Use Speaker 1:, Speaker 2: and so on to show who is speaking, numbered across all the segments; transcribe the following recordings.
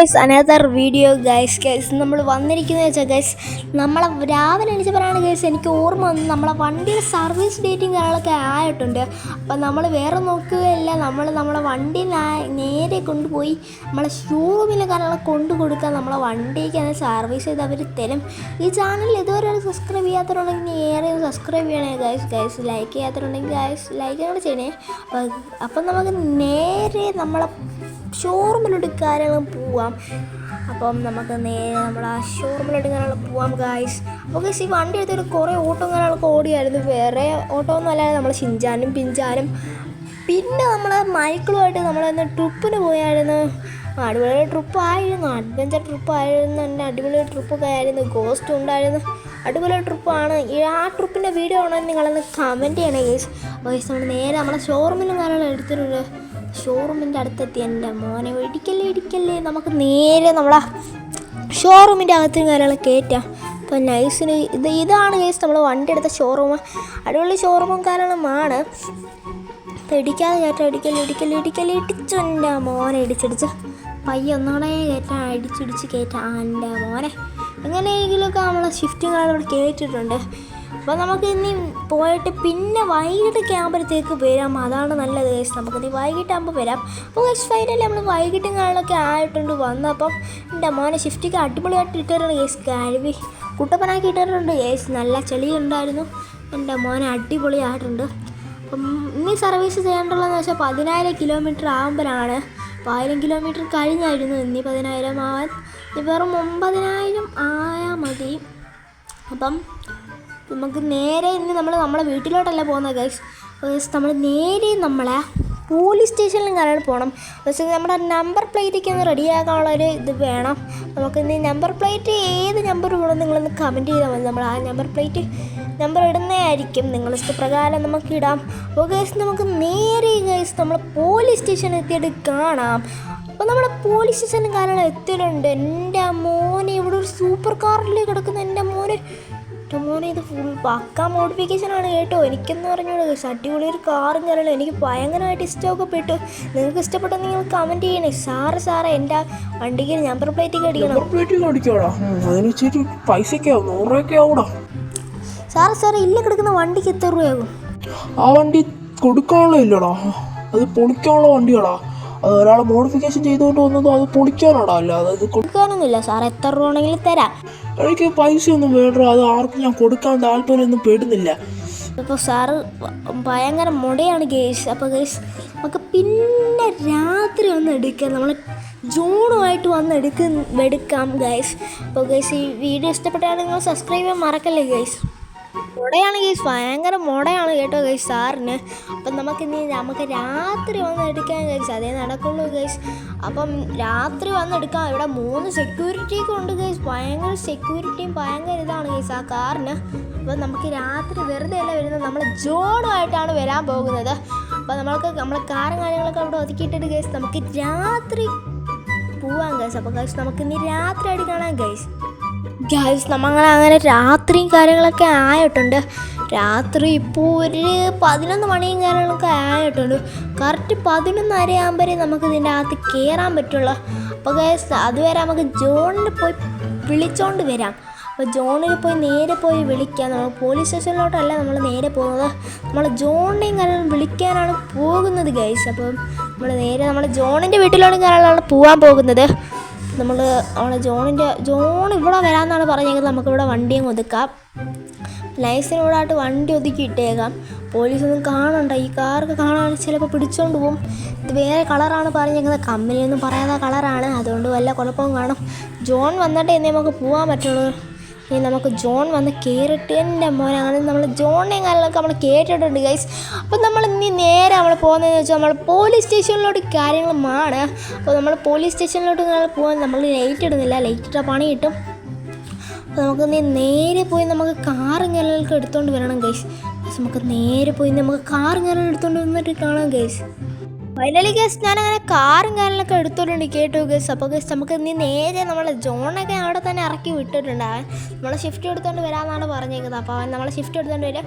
Speaker 1: Guys another video guys guys നമ്മൾ വന്നിരിക്കുന്നത് വെച്ചാൽ ഗൈസ് നമ്മളെ രാവിലെ എണീച്ചപ്പോഴാണ് ഗൈസ് എനിക്ക് ഓർമ്മ വന്നു നമ്മളെ വണ്ടിയുടെ സർവീസ് ഡേറ്റും കാര്യങ്ങളൊക്കെ ആയിട്ടുണ്ട്. അപ്പം നമ്മൾ വേറെ നോക്കുകയല്ല നമ്മൾ നമ്മളെ വണ്ടി നേരെ കൊണ്ടുപോയി നമ്മളെ ഷോറൂമിലെ കാര്യങ്ങളൊക്കെ കൊണ്ടു കൊടുക്കാൻ നമ്മളെ വണ്ടിക്ക് അത് സർവീസ് ചെയ്ത് അവർ തരും. ഈ ചാനൽ ഇതുവരെ സബ്സ്ക്രൈബ് ചെയ്യാത്തവരുണ്ടെങ്കിൽ ഏറെ സബ്സ്ക്രൈബ് ചെയ്യണേ ഗൈസ് ഗൈസ് ലൈക്ക് ചെയ്യാത്തവരുണ്ടെങ്കിൽ ഗൈസ് ലൈക്ക് കൂടെ ചെയ്യണേ. അപ്പം അപ്പം നമുക്ക് നേരെ നമ്മളെ ഷോറൂമിലോട്ട് കാര്യങ്ങളും പോവാം. അപ്പം നമുക്ക് നേരെ നമ്മൾ ആ ഷോറൂമിലോട്ട് കാര്യങ്ങൾ പോവാം ഗായ്സ് അപ്പോൾ ഗൈസ് ഈ വണ്ടി എടുത്തിട്ട് കുറേ ഓട്ടോ കാര്യങ്ങളൊക്കെ ഓടിയായിരുന്നു. വേറെ ഓട്ടോ ഒന്നും അല്ലാതെ നമ്മൾ ഷിഞ്ചാനും പിഞ്ചാനും പിന്നെ നമ്മൾ മൈക്കിളുമായിട്ട് നമ്മളൊന്ന് ട്രിപ്പിന് പോയായിരുന്നു. അടിപൊളി ട്രിപ്പ് ആയിരുന്നു. അഡ്വഞ്ചർ ട്രിപ്പ് ആയിരുന്നു. എന്റെ അടിപൊളി ട്രിപ്പൊക്കെ ആയിരുന്നു. ഗോസ്റ്റ് ഉണ്ടായിരുന്നു. അടിപൊളി ട്രിപ്പാണ് ആ ട്രിപ്പിന്റെ വീഡിയോ ആണെങ്കിൽ നിങ്ങളൊന്ന് കമന്റ് ചെയ്യണേ ഗൈസ് ഗൈസ് നമ്മൾ നേരെ നമ്മളെ ഷോറൂമിൽ കാര്യങ്ങൾ എടുത്തിട്ടുണ്ട്. ഷോറൂമിന്റെ അടുത്തെത്തി. എന്റെ മോനെ ഇടിക്കല്ലേ ഇടിക്കല്ലേ. നമുക്ക് നേരെ നമ്മളെ ഷോറൂമിന്റെ അകത്തും കാര്യങ്ങൾ കയറ്റാം അപ്പോൾ നൈസിന് ഇത് ഇതാണ് കേസ് നമ്മൾ വണ്ടി എടുത്ത ഷോറൂം അടിപൊളി ഷോറൂമും കാരണമാണ് അപ്പോൾ ഇടിക്കാതെ കയറ്റാം ഇടിക്കൽ ഇടിക്കൽ ഇടിക്കൽ ഇടിച്ചു എന്റെ മോനെ ഇടിച്ചിടിച്ച്. പയ്യ ഒന്നോടെ കയറ്റാൻ അടിച്ചിടിച്ച് കയറ്റാം എന്റെ മോനെ. എങ്ങനെയെങ്കിലുമൊക്കെ നമ്മൾ ഷിഫ്റ്റും കാര്യങ്ങളും കയറ്റിയിട്ടുണ്ട് അപ്പോൾ നമുക്ക് ഇനി പോയിട്ട് പിന്നെ വൈകിട്ട് ആകുമ്പോഴത്തേക്ക് വരാം. അതാണ് നല്ലത് കേസ് നമുക്ക് ഇനി വൈകിട്ടാകുമ്പോൾ വരാം. അപ്പോൾ കേസ് ഫൈനലി നമ്മൾ വൈകിട്ടും കാലൊക്കെ ആയിട്ടുണ്ട് വന്നപ്പം എന്റെ മോനെ ഷിഫ്റ്റൊക്കെ അടിപൊളിയായിട്ട് ഇട്ടിട്ടുണ്ട് കേസ് കഴിവി കുട്ടപ്പനാക്കി ഇട്ടിട്ടുണ്ട് കേസ് നല്ല ചെളിയുണ്ടായിരുന്നു. എന്റെ മോനെ അടിപൊളിയായിട്ടുണ്ട്. അപ്പം ഇനി സർവീസ് ചെയ്യേണ്ടുള്ളതെന്ന് വെച്ചാൽ പതിനായിരം കിലോമീറ്റർ ആകുമ്പോഴാണ് അപ്പോൾ ആയിരം കിലോമീറ്റർ കഴിഞ്ഞായിരുന്നു ഇനി പതിനായിരം ആവാൻ. വെറും ഒമ്പതിനായിരം ആയാൽ മതി. അപ്പം നമുക്ക് നേരെ ഇന്ന് നമ്മൾ നമ്മളെ വീട്ടിലോട്ടല്ല പോകുന്നത് ഗൈസ് ഗൈസ് നമ്മൾ നേരെ നമ്മളെ പോലീസ് സ്റ്റേഷനിലും കാര്യങ്ങൾ പോകണം പക്ഷേ നമ്മുടെ നമ്പർ പ്ലേറ്റൊക്കെ ഒന്ന് റെഡിയാക്കാനുള്ള ഒരു ഇത് വേണം. നമുക്ക് ഇനി നമ്പർ പ്ലേറ്റ് ഏത് നമ്പർ വേണം നിങ്ങളൊന്ന് കമന്റ് ചെയ്താൽ മതി. നമ്മൾ ആ നമ്പർ പ്ലേറ്റ് നമ്പർ ഇടുന്നതായിരിക്കും. നിങ്ങൾ ഇഷ്ടപ്രകാരം നമുക്ക് ഇടാം. അപ്പോൾ ഗൈസ് നമുക്ക് നേരെ ഗൈസ് നമ്മൾ പോലീസ് സ്റ്റേഷനിൽ എത്തിയിട്ട് കാണാം. അപ്പോൾ നമ്മുടെ പോലീസ് സ്റ്റേഷനും കാര്യങ്ങൾ എത്തിയിട്ടുണ്ട്. എന്റെ മോനെ ഇവിടെ ഒരു സൂപ്പർ കാറിൽ കിടക്കുന്ന എന്റെ മോനെ. മോനെ ഇത് ഫുൾ പക്ക മോഡിഫിക്കേഷൻ ആണ് കേട്ടോ. എനിക്കെന്ന് പറഞ്ഞോളൂ ഗൈസ് അടിപൊളി ഒരു കാറും കാര്യങ്ങളും. എനിക്ക് ഭയങ്കരമായിട്ട് ഇഷ്ടമൊക്കെ പെട്ടു. നിങ്ങൾക്ക് ഇഷ്ടപ്പെട്ടെന്ന് നിങ്ങൾ കമന്റ് ചെയ്യണേ. സാറ് സാറേ എന്റെ വണ്ടിക്ക് നമ്പർ പ്ലേറ്റ് അടിക്കണം.
Speaker 2: പ്ലേറ്റ് അടിക്കാടാ അതിന് ഇച്ചിരി പൈസയൊക്കെ ആവും. നൂറ് രൂപയൊക്കെ ആവൂടാ.
Speaker 1: സാറ് സാറേ ഇല്ല കിടക്കുന്ന വണ്ടിക്ക് എത്ര രൂപയാകും?
Speaker 2: ആ വണ്ടി കൊടുക്കാനുള്ള ഇല്ലടാ. അത് പൊളിക്കാനുള്ള വണ്ടികളാ. ഒരാൾ മോഡിഫിക്കേഷൻ ചെയ്തുകൊണ്ട് വന്നത് അത് പൊളിക്കാനാടാ അല്ലാതെ അത്
Speaker 1: കൊടുക്കാനൊന്നുമില്ല സാർ എത്ര രൂപ ആണെങ്കിലും തരാം.
Speaker 2: എനിക്ക് പൈസ ഒന്നും വേണ്ട അത് ആർക്കും ഞാൻ കൊടുക്കാൻ താല്പര്യമൊന്നും പെടുന്നില്ല.
Speaker 1: അപ്പോൾ സാറ് ഭയങ്കര മുടയാണ് ഗേസ്. അപ്പോൾ ഗേസ് നമുക്ക് പിന്നെ രാത്രി ഒന്ന് എടുക്കാം. നമ്മൾ ജൂണുമായിട്ട് വന്ന് എടുക്ക എടുക്കാം ഗൈസ്. അപ്പോൾ ഗൈസ് ഈ വീഡിയോ ഇഷ്ടപ്പെട്ടാൽ നിങ്ങൾ സബ്സ്ക്രൈബ് ചെയ്യാൻ മറക്കല്ലേ ഗൈസ്? മുടയാണ് ഗൈസ് ഭയങ്കര മുടയാണ് കേട്ടോ ഗൈസ് സാറിന്. അപ്പം നമുക്ക് ഇനി നമുക്ക് രാത്രി വന്ന് എടുക്കാൻ ഗൈസ് അതേ നടക്കുള്ളൂ ഗൈസ് അപ്പം രാത്രി വന്ന് എടുക്കാം. ഇവിടെ മൂന്ന് സെക്യൂരിറ്റിയൊക്കെ ഉണ്ട് ഗൈസ് ഭയങ്കര സെക്യൂരിറ്റിയും ഭയങ്കര ഇതാണ് ഗൈസ് ആ കാറിന്. അപ്പം നമുക്ക് രാത്രി വെറുതെ അല്ല വരുന്നത് നമ്മൾ ജോണുമായിട്ടാണ് വരാൻ പോകുന്നത്. അപ്പോൾ നമ്മൾക്ക് നമ്മളെ കാറും കാര്യങ്ങളൊക്കെ അവിടെ ഒതുക്കിയിട്ടിട്ട് ഗൈസ് നമുക്ക് രാത്രി പോവാം ഗൈസ് അപ്പോൾ ഗൈസ് നമുക്ക് ഇനി രാത്രി ആയിട്ട് കാണാം ഗൈസ് ഗൈസ് നമ്മൾ അങ്ങനെ രാത്രിയും കാര്യങ്ങളൊക്കെ ആയിട്ടുണ്ട്. രാത്രി ഇപ്പോൾ ഒരു പതിനൊന്ന് മണിയും കാര്യങ്ങളൊക്കെ ആയിട്ടുണ്ട്. കറക്റ്റ് പതിനൊന്നര ആകുമ്പോൾ നമുക്ക് ഇതിന്റെ അകത്ത് കയറാൻ പറ്റുള്ളൂ. അപ്പോൾ ഗ്യാസ് അതുവരെ നമുക്ക് ജോണിൽ പോയി വിളിച്ചോണ്ട് വരാം. അപ്പോൾ ജോണിൽ പോയി നേരെ പോയി വിളിക്കാം. നമ്മൾ പോലീസ് സ്റ്റേഷനിലോട്ടല്ല നമ്മൾ നേരെ പോകുന്നത്. നമ്മൾ ജോണിനെയും കാര്യങ്ങളും വിളിക്കാനാണ് പോകുന്നത് ഗൈസ് അപ്പം നമ്മൾ നേരെ നമ്മൾ ജോണിന്റെ വീട്ടിലോട്ടും കാര്യങ്ങളാണ് പോകാൻ പോകുന്നത്. നമ്മൾ അവിടെ ജോണിന്റെ ജോൺ ഇവിടെ വരാമെന്നാണ് പറഞ്ഞെങ്കിൽ നമുക്കിവിടെ വണ്ടിയും ഒതുക്കാം. ലൈസിനോടായിട്ട് വണ്ടി ഒതുക്കി ഇട്ടേക്കാം. പോലീസൊന്നും കാണണ്ട. ഈ കാറൊക്കെ കാണാൻ ചിലപ്പോൾ പിടിച്ചോണ്ട് പോകും ഇത് വേറെ കളറാണ് പറഞ്ഞേക്കുന്നത്. കമ്പനിയൊന്നും പറയാത്ത കളറാണ്. അതുകൊണ്ട് വല്ല കുഴപ്പവും കാണും. ജോൺ വന്നിട്ട് ഇനി നമുക്ക് പോകാൻ പറ്റുള്ളൂ. ഇനി നമുക്ക് ജോൺ വന്ന് കയറിട്ട് എന്റെ മോനാണ്. നമ്മൾ ജോണിനെ കാര്യങ്ങളൊക്കെ നമ്മൾ കേട്ടിട്ടുണ്ട് ഗൈസ് അപ്പോൾ നമ്മൾ ഇനി നേരെ നമ്മൾ പോകുന്നതെന്ന് വെച്ചാൽ നമ്മൾ പോലീസ് സ്റ്റേഷനിലോട്ട് കാര്യങ്ങളുമാണ് അപ്പോൾ നമ്മൾ പോലീസ് സ്റ്റേഷനിലോട്ട് ഇങ്ങനെ പോകാൻ നമ്മൾ ലൈറ്റ് ഇടുന്നില്ല. ലൈറ്റ് ഇട്ടാൽ പണി കിട്ടും. അപ്പോൾ നമുക്ക് നേരെ പോയി നമുക്ക് കാറും കാര്യങ്ങളൊക്കെ എടുത്തുകൊണ്ട് വരണം ഗൈസ് നമുക്ക് നേരെ പോയി നമുക്ക് കാറും എടുത്തുകൊണ്ട് വന്നിട്ട് കാണാം ഗൈസ് ഫൈനലി ഗസ് ഞാൻ അങ്ങനെ കാറും കാര്യങ്ങളൊക്കെ എടുത്തോണ്ട് കേട്ടു ഗസ് അപ്പോൾ ഗസ് നമുക്ക് നീ നേരെ നമ്മളെ ജോണൊക്കെ അവിടെ തന്നെ ഇറക്കി വിട്ടിട്ടുണ്ട്. അവൻ നമ്മളെ ഷിഫ്റ്റ് എടുത്തോണ്ട് വരാമെന്നാണ് പറഞ്ഞേക്കുന്നത്. അപ്പോൾ അവൻ നമ്മളെ ഷിഫ്റ്റ് എടുത്തോണ്ട് വരും.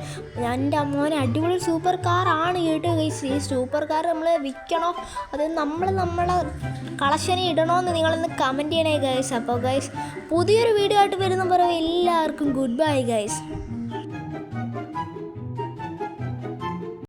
Speaker 1: എന്റെ അമ്മോനെ അടിപൊളി സൂപ്പർ കാർ ആണ് കേട്ടോ ഗൈസ് ഈ സൂപ്പർ കാർ നമ്മൾ വിൽക്കണോ? അത് നമ്മൾ നമ്മളെ കളക്ഷനെ ഇടണോന്ന് നിങ്ങളൊന്ന് കമന്റ് ചെയ്യണേ ഗൈസ് അപ്പോൾ ഗൈസ് പുതിയൊരു വീഡിയോ ആയിട്ട് വരുന്ന പറയുമ്പോൾ എല്ലാവർക്കും ഗുഡ് ബൈ ഗൈസ്